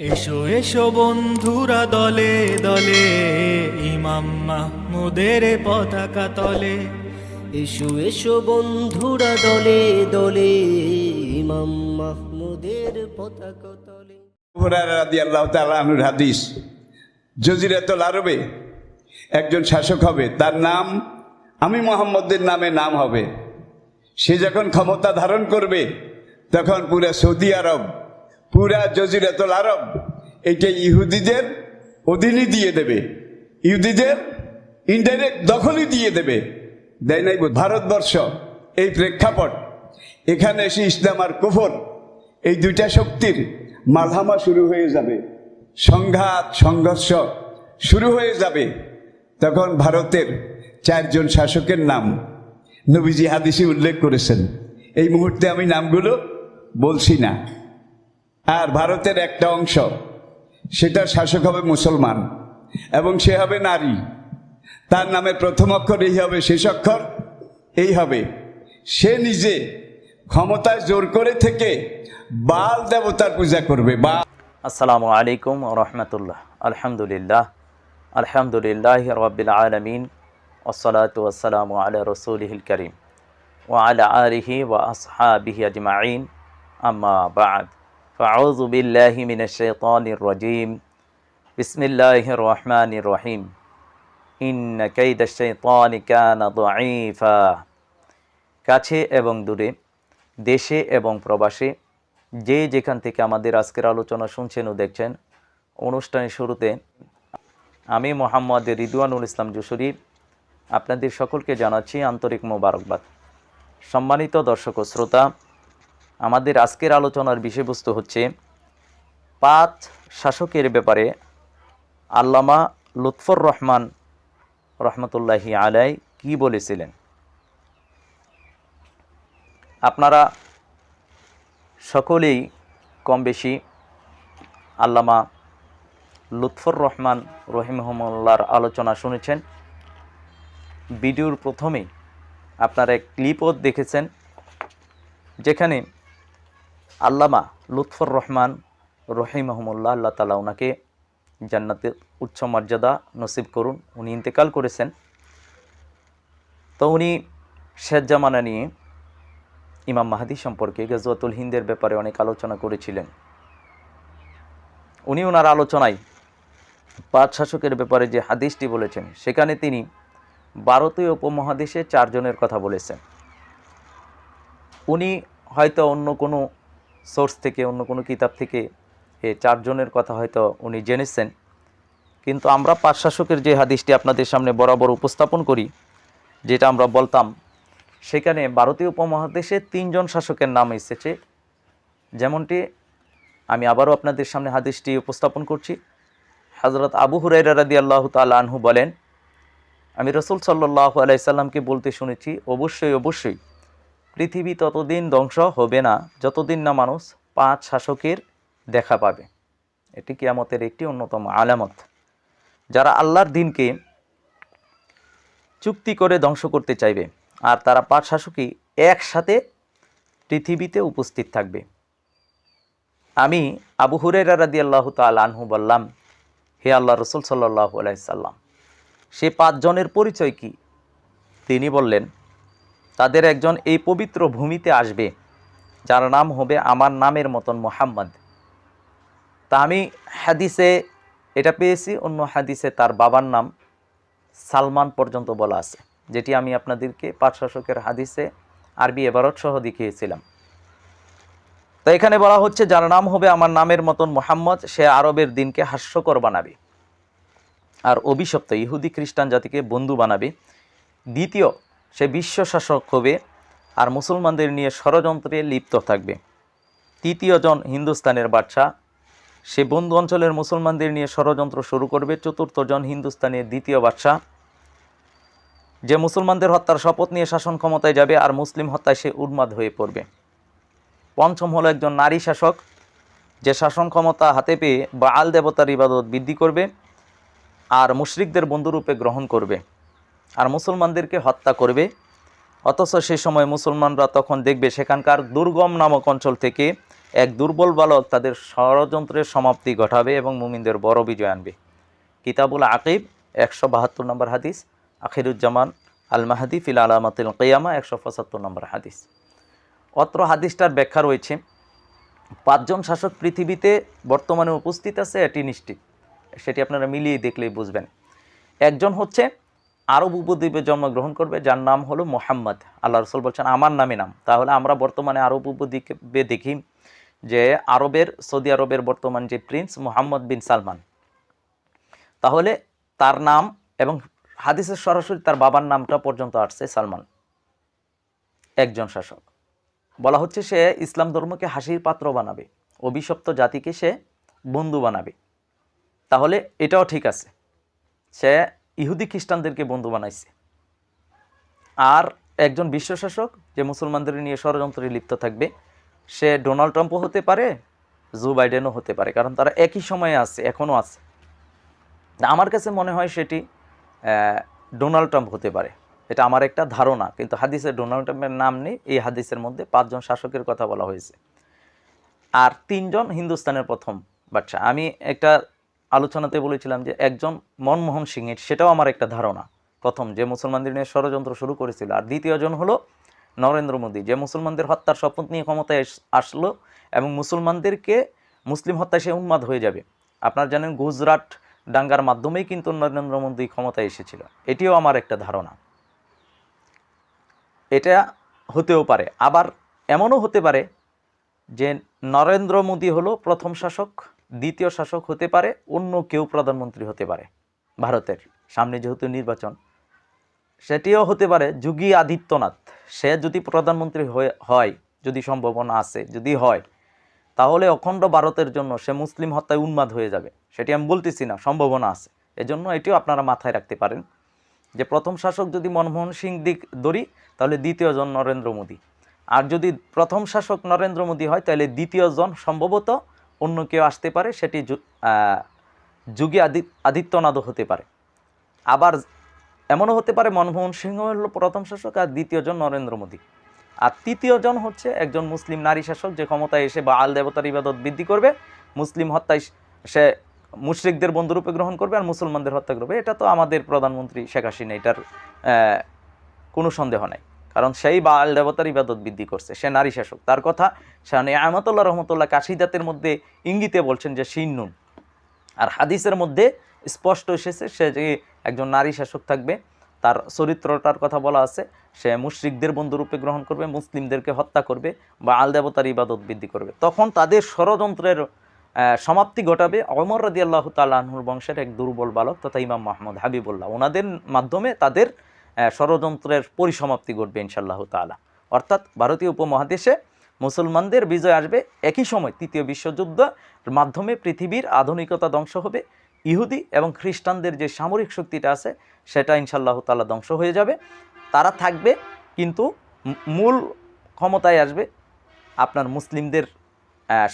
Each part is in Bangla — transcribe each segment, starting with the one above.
এসো এসো বন্ধুরা দলে দলে ইমাম মাহমুদের পতাকা তলে। এসো এসো বন্ধুরা দলে দলে ইমাম মাহমুদের পতাকা তলে। রাদি আল্লাহ তালুর হাদিস জজিরাতুল আরবে একজন শাসক হবে তার নাম আমি মোহাম্মদের নামে নাম হবে। সে যখন ক্ষমতা ধারণ করবে তখন পুরা সৌদি আরব পুরা জজিরাতুল আরব এটা ইহুদিদের অধীনে দিয়ে দেবে। ইহুদিদের ইনডাইরেক্ট দখলই দিয়ে দেবে। দেয় নাই ভারতবর্ষ, এই প্রেক্ষাপট। এখানে এসে ইসলাম আর কুফর, এই দুইটা শক্তির মালহামা শুরু হয়ে যাবে। সংঘাত, সংঘর্ষ শুরু হয়ে যাবে। তখন ভারতের চারজন শাসকের নাম নবীজি হাদিসে উল্লেখ করেছেন। এই মুহূর্তে আমি নামগুলো বলছি না। আর ভারতের একটা অংশ সেটার শাসক হবে মুসলমান এবং সে হবে নারী। তার নামের প্রথম অক্ষর এই হবে, শেষ অক্ষর এই হবে। সে নিজে ক্ষমতায় জোর করে থেকে বাল দেবতার পূজা করবে। বা আসসালামু আলাইকুম রহমতুল্লাহ। আলহামদুলিল্লাহ। আলহামদুলিল্লাহ রবিল আলমিন। ওসলাত ওসালাম আলা রসুলহিল করিম। ও আলা আলিহি ও আসহাবিহি আজমাইন। আম্মা বাদ। ফাউযু বিল্লাহি মিনাশ শাইতানির রাজিম বিসমিল্লাহির রহমানির রহিম ইন্ন কাইদাশ শাইতানি কানা দাঈফা কাছে এবং দূরে, দেশে এবং প্রবাসে, যে যেখান থেকে আমাদের আজকের আলোচনা শুনছেন ও দেখছেন, অনুষ্ঠানের শুরুতে আমি মোহাম্মদ রিদওয়ানুল ইসলাম জুসুরি আপনাদের সকলকে জানাচ্ছি আন্তরিক মোবারকবাদ। সম্মানিত দর্শক ও শ্রোতা আমাদের আজকের আলোচনার বিষয়বস্তু হচ্ছে পাঁচ শাসকের ব্যাপারে আল্লামা লুৎফর রহমান রহমতুল্লাহি আলাই কি বলেছিলেন। আপনারা সকলেই কম বেশি আল্লামা লুৎফর রহমান রহিমহমুল্লার আলোচনা শুনেছেন। ভিডিওর প্রথমেই আপনারা ক্লিপও দেখেছেন, যেখানে আল্লামা লুৎফর রহমান রহিমহমুল্লাহ, আল্লাহ তালা ওনাকে জান্নাতের উচ্চ মর্যাদা নসিব করুন। উনি ইন্তেকাল করেছেন। তো উনি শেষ জামানা নিয়ে ইমাম মাহাদি সম্পর্কে গজওয়াতুল হিন্দের ব্যাপারে অনেক আলোচনা করেছিলেন। উনি ওনার আলোচনায় পাঁচ শাসকের ব্যাপারে যে হাদিসটি বলেছেন, সেখানে তিনি ভারতীয় উপমহাদেশে চারজনের কথা বলেছেন। উনি হয়তো অন্য কোনো সোর্স থেকে, অন্য কোনো কিতাব থেকে এ চারজনের কথা হয়তো উনি জেনেছেন। কিন্তু আমরা পাঁচ শাসকের যে হাদিসটি আপনাদের সামনে বরাবর উপস্থাপন করি, যেটা আমরা বলতাম, সেখানে ভারতীয় উপমহাদেশে তিনজন শাসকের নাম এসেছে। যেমনটি আমি আবারও আপনাদের সামনে হাদিসটি উপস্থাপন করছি। হজরত আবু হুরাইরা রাদি আল্লাহ আনহু বলেন, আমি রসুল সাল্লাহ আলাইসাল্লামকে বলতে শুনেছি, অবশ্যই অবশ্যই। পৃথিবী ততদিন ধ্বংস হবে না, যতদিন না মানুষ পাঁচ শাসকের দেখা পাবে। এটি কিয়ামতের একটি অন্যতম আলামত। যারা আল্লাহর দিনকে চুক্তি করে ধ্বংস করতে চাইবে, আর তারা পাঁচ শাসকই একসাথে পৃথিবীতে উপস্থিত থাকবে। আমি আবু হুরেরা রাদি আল্লাহ তাল আনহু বললাম, হে আল্লাহ রসুল সাল্লাহ আলাইসাল্লাম সে পাঁচজনের পরিচয় কি? তিনি বললেন তাদের একজন এই পবিত্র ভূমিতে আসবে, যার নাম হবে আমার নামের মতন মোহাম্মদ। তা আমি হাদিসে এটা পেয়েছি, অন্য হাদিসে তার বাবার নাম সালমান পর্যন্ত বলা আছে, যেটি আমি আপনাদেরকে পাঁচ শাসকের হাদিসে আরবি এবারত সহ দেখিয়েছিলাম। তো এখানে বলা হচ্ছে, যার নাম হবে আমার নামের মতন মোহাম্মদ, সে আরবের দিনকে হাস্যকর বানাবে। আর অভিশপ্ত ইহুদি খ্রিস্টান জাতিকে বন্ধু বানাবে। দ্বিতীয় সে বিশ্ব শাসক হবে আর মুসলমানদের নিয়ে ষড়যন্ত্রে লিপ্ত থাকবে। তৃতীয় জন হিন্দুস্তানের বাদশাহ। সে বন্ধু অঞ্চলের মুসলমানদের নিয়ে ষড়যন্ত্র শুরু করবে। চতুর্থ জন হিন্দুস্তানের দ্বিতীয় বাদশাহ। যে মুসলমানদের হত্যার শপথ নিয়ে শাসন ক্ষমতায় যাবে আর মুসলিম হত্যায় সে উন্মাদ হয়ে পড়বে। পঞ্চম হলো একজন নারী শাসক। যে শাসন ক্ষমতা হাতে পেয়ে বা আল দেবতার ইবাদত বৃদ্ধি করবে আর মুশরিকদের বন্ধুরূপে গ্রহণ করবে। আর মুসলমানদেরকে হত্যা করবে। অথচ সে সময় মুসলমানরা তখন দেখবে সেখানকার দুর্গম নামক অঞ্চল থেকে এক দুর্বল বালক তাদের ষড়যন্ত্রের সমাপ্তি ঘটাবে এবং মুমিনদের বড় বিজয় আনবে। কিতাবুল আকিব, একশো বাহাত্তর নম্বর হাদিস, আখিরুজ্জামান আল মাহাদি ফিল আলামাতিল কেয়ামা, একশো পঁচাত্তর নম্বর হাদিস। অত্র হাদিসটার ব্যাখ্যা রয়েছে, পাঁচজন শাসক পৃথিবীতে বর্তমানে উপস্থিত আছে, এটি নিশ্চিত। সেটি আপনারা মিলিয়ে দেখলেই বুঝবেন। একজন হচ্ছে আরব উপদ্বীপে জন্মগ্রহণ করবে, যার নাম হলো মোহাম্মদ। আল্লাহ রসুল বলছেন, আমার নামে নাম। তাহলে আমরা বর্তমানে আরব উপদ্বীপে দেখি যে আরবের, সৌদি আরবের বর্তমান যে প্রিন্স মোহাম্মদ বিন সালমান। তাহলে তার নাম এবং হাদিসের সরাসরি তার বাবার নামটা পর্যন্ত আসছে সালমান। একজন শাসক। বলা হচ্ছে সে ইসলাম ধর্মকে হাসির পাত্র বানাবে, অভিশপ্ত জাতিকে সে বন্ধু বানাবে। তাহলে এটাও ঠিক আছে। সে ইহুদি খ্রিস্টানদেরকে বন্ধু বানাইছে। আর একজন বিশ্বশাসক যে মুসলমানদের নিয়ে ষড়যন্ত্রে লিপ্ত থাকবে, সে ডোনাল্ড ট্রাম্পও হতে পারে, জো বাইডেনও হতে পারে, কারণ তারা একই সময়ে আছে, এখনও আছে। আমার কাছে মনে হয় সেটি ডোনাল্ড ট্রাম্প হতে পারে। এটা আমার একটা ধারণা, কিন্তু হাদিসে ডোনাল্ড ট্রাম্পের নাম নেই, এই হাদিসের মধ্যে পাঁচজন শাসকের কথা বলা হয়েছে। আর তিনজন হিন্দুস্তানের প্রথম বাচ্চা আমি একটা আলোচনাতে বলেছিলাম যে একজন মনমোহন সিংয়ের, সেটাও আমার একটা ধারণা। প্রথম, যে মুসলমানদের নিয়ে ষড়যন্ত্র শুরু করেছিল। আর দ্বিতীয়জন হলো নরেন্দ্র মোদী, যে মুসলমানদের হত্যার শপথ নিয়ে ক্ষমতায় আসলো এবং মুসলমানদেরকে মুসলিম হত্যায় সে উন্মাদ হয়ে যাবে। আপনারা জানেন গুজরাট দাঙ্গার মাধ্যমেই কিন্তু নরেন্দ্র মোদী ক্ষমতায় এসেছিল। এটিও আমার একটা ধারণা। এটা হতেও পারে। আবার এমনও হতে পারে যে নরেন্দ্র মোদী হলো প্রথম শাসক দ্বিতীয় শাসক হতে পারে, অন্য কেউ প্রধানমন্ত্রী হতে পারে। ভারতের সামনে যেহেতু নির্বাচন, সেটিও হতে পারে যোগী আদিত্যনাথ। সে যদি প্রধানমন্ত্রী হয়ে, হয়, যদি সম্ভাবনা আছে, যদি হয়, তাহলে অখণ্ড ভারতের জন্য সে মুসলিম হত্যায় উন্মাদ হয়ে যাবে। সেটি আমি বলতেছি না, সম্ভাবনা আছে। এজন্য এটিও আপনারা মাথায় রাখতে পারেন যে প্রথম শাসক যদি মনমোহন সিং দিক ধরি, তাহলে দ্বিতীয়জন নরেন্দ্র মোদী। আর যদি প্রথম শাসক নরেন্দ্র মোদী হয়, তাহলে দ্বিতীয়জন সম্ভবত অন্য কেউ আসতে পারে, সেটি যোগী আদি আদিত্যনাথও হতে পারে। আবার এমনও হতে পারে, মনমোহন সিংহ হল প্রথম শাসক আর দ্বিতীয়জন নরেন্দ্র মোদী। আর তৃতীয়জন হচ্ছে একজন মুসলিম নারী শাসক যে ক্ষমতায় এসে বা আল দেবতার ইবাদত বৃদ্ধি করবে, মুসলিম হত্যায় সে মুশরিকদের বন্ধুরূপে গ্রহণ করবে আর মুসলমানদের হত্যা করবে। এটা তো আমাদের প্রধানমন্ত্রী শেখ হাসিনা, এটার কোনো সন্দেহ নাই। কারণ সেই বা আল দেবতার ইবাদত বৃদ্ধি করছে, সে নারী শাসক। তার কথা শাহানি আহমতুল্লাহ রহমতুল্লাহ কাশিদাতের মধ্যে ইঙ্গিতে বলছেন যে শিন্নুন আর হাদিসের মধ্যে স্পষ্ট এসেছে, সে যে একজন নারী শাসক থাকবে, তার চরিত্রটার কথা বলা আছে, সে মুশরিকদের বন্ধুরূপে গ্রহণ করবে, মুসলিমদেরকে হত্যা করবে বা আল দেবতার ইবাদত বৃদ্ধি করবে। তখন তাদের ষড়যন্ত্রের সমাপ্তি ঘটাবে অমর রাদি আল্লাহ তাল্লাহুর বংশের এক দুর্বল বালক তথা ইমাম মাহমুদ হাবিবুল্লাহ। ওনাদের মাধ্যমে তাদের ষড়যন্ত্রের পরিসমাপ্তি ঘটবে ইনশাল্লাহ তালা অর্থাৎ ভারতীয় উপমহাদেশে মুসলমানদের বিজয় আসবে একই সময় তৃতীয় বিশ্বযুদ্ধের মাধ্যমে পৃথিবীর আধুনিকতা ধ্বংস হবে, ইহুদি এবং খ্রিস্টানদের যে সামরিক শক্তিটা আছে সেটা ইনশাল্লাহ তালা ধ্বংস হয়ে যাবে। তারা থাকবে কিন্তু মূল ক্ষমতায় আসবে আপনার মুসলিমদের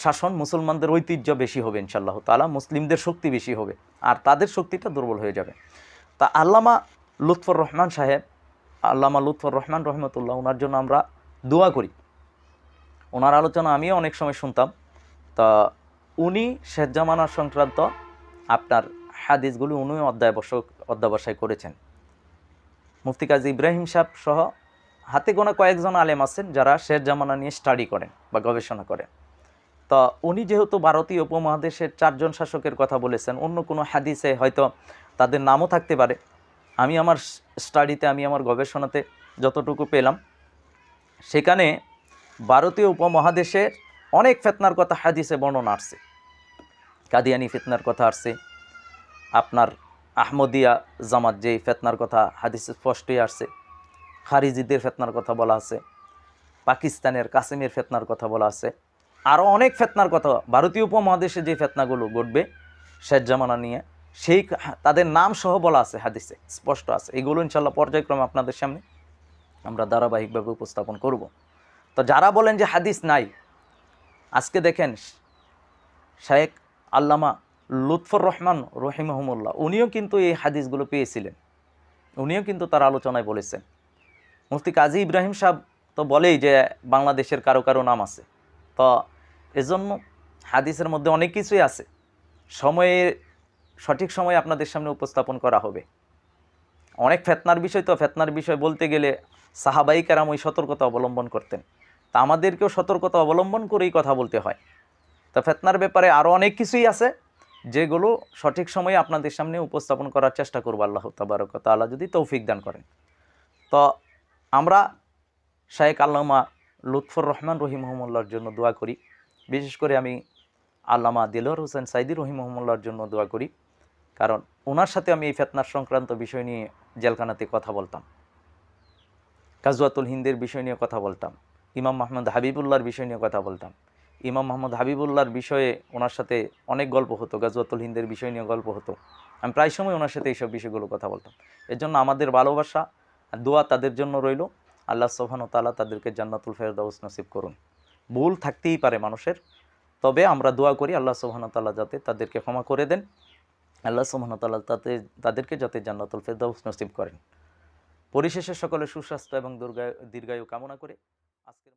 শাসন, মুসলমানদের ঐতিহ্য বেশি হবে ইনশাল্লাহ তালা মুসলিমদের শক্তি বেশি হবে, আর তাদের শক্তিটা দুর্বল হয়ে যাবে। তা আল্লামা লুৎফর রহমান সাহেব, আল্লামা লুৎফর রহমান রহমতুল্লাহ, ওনার জন্য আমরা দোয়া করি। ওনার আলোচনা আমিও অনেক সময় শুনতাম। তা উনি শেখ জামানার সংক্রান্ত আপনার হাদিসগুলি উনি অধ্যায়বশক অধ্যাবসায় করেছেন। মুফতি কাজী ইব্রাহিম সাহেব সহ হাতে গোনা কয়েকজন আলেম আছেন যারা শের জামানা নিয়ে স্টাডি করেন বা গবেষণা করেন। তো উনি যেহেতু ভারতীয় উপমহাদেশের চারজন শাসকের কথা বলেছেন, অন্য কোনো হাদিসে হয়তো তাদের নামও থাকতে পারে। আমি আমার স্টাডিতে আমি আমার গবেষণাতে যতটুকু পেলাম, সেখানে ভারতীয় উপমহাদেশের অনেক ফেতনার কথা হাদিসে বর্ণনা আসছে। কাদিয়ানি ফিতনার কথা আসছে, আপনার আহমদিয়া জামাত যেই ফেতনার কথা হাদিসে স্পষ্টই আসছে, খারিজিদের ফেতনার কথা বলা আছে, পাকিস্তানের কাসিমের ফেতনার কথা বলা আছে আরও অনেক ফেতনার কথা ভারতীয় উপমহাদেশে যে ফেতনাগুলো ঘটবে, শেষ জামানা নিয়ে সেই তাদের নাম সহ বলা আছে, হাদিসে, স্পষ্ট আছে। এগুলো ইনশাল্লাহ পর্যায়ক্রমে আপনাদের সামনে আমরা ধারাবাহিকভাবে উপস্থাপন করব। তো যারা বলেন যে হাদিস নাই, আজকে দেখেন শেখ আল্লামা লুৎফর রহমান রহিমহমুল্লাহ, উনিও কিন্তু এই হাদিসগুলো পেয়েছিলেন। উনিও কিন্তু তার আলোচনায় বলেছেন। মুফতি কাজী ইব্রাহিম সাহেব তো বলেই যে বাংলাদেশের কারও কারও নাম আছে। তো এজন্য হাদিসের মধ্যে অনেক কিছুই আছে। সময়ে সঠিক সময়ে আপনাদের সামনে উপস্থাপন করা হবে। অনেক ফেতনার বিষয় তো, ফেতনার বিষয় বলতে গেলে সাহাবাই ওই সতর্কতা অবলম্বন করতেন। তা আমাদেরকেও সতর্কতা অবলম্বন করেই কথা বলতে হয়। তা ফেতনার ব্যাপারে আরও অনেক কিছুই আছে, যেগুলো সঠিক সময়ে আপনাদের সামনে উপস্থাপন করার চেষ্টা করব আল্লাহ তাবারক তাআলা যদি তৌফিক দান করেন। তো আমরা শায়েক আল্লামা লুৎফর রহমান রহিমহমুল্লার জন্য দোয়া করি। বিশেষ করে আমি আল্লামা দিলর হোসেন সাইদি রহিমহমুল্লার জন্য দোয়া করি। কারণ ওনার সাথে আমি এই ফেতনার সংক্রান্ত বিষয় নিয়ে জেলখানাতে কথা বলতাম। কাজওয়াতুল হিন্দের বিষয় নিয়ে কথা বলতাম। ইমাম মাহমুদ হাবিবুল্লাহর বিষয় নিয়ে কথা বলতাম। ইমাম মাহমুদ হাবিবুল্লাহর বিষয়ে ওনার সাথে অনেক গল্প হতো, গাজওয়াতুল হিন্দের বিষয় নিয়ে গল্প হতো। আমি প্রায় সময় ওনার সাথে এইসব বিষয়গুলো কথা বলতাম। এর জন্য আমাদের ভালোবাসা দোয়া তাদের জন্য রইল। আল্লাহ সোহান তালা তাদেরকে জান্নাতুল ফেরদাউস নসিব করুন। ভুল থাকতেই পারে মানুষের, তবে আমরা দোয়া করি আল্লাহ সোহান তাল্লাহ যাতে তাদেরকে ক্ষমা করে দেন। আল্লাহ সোহান তাল্লাহ তাতে, তাদেরকে যাতে জান্নাতুল ফেরদাউস নসিব করেন। পরিশেষে সকলে সুস্বাস্থ্য এবং দুর্গায় দীর্ঘায়ু কামনা করে আজকের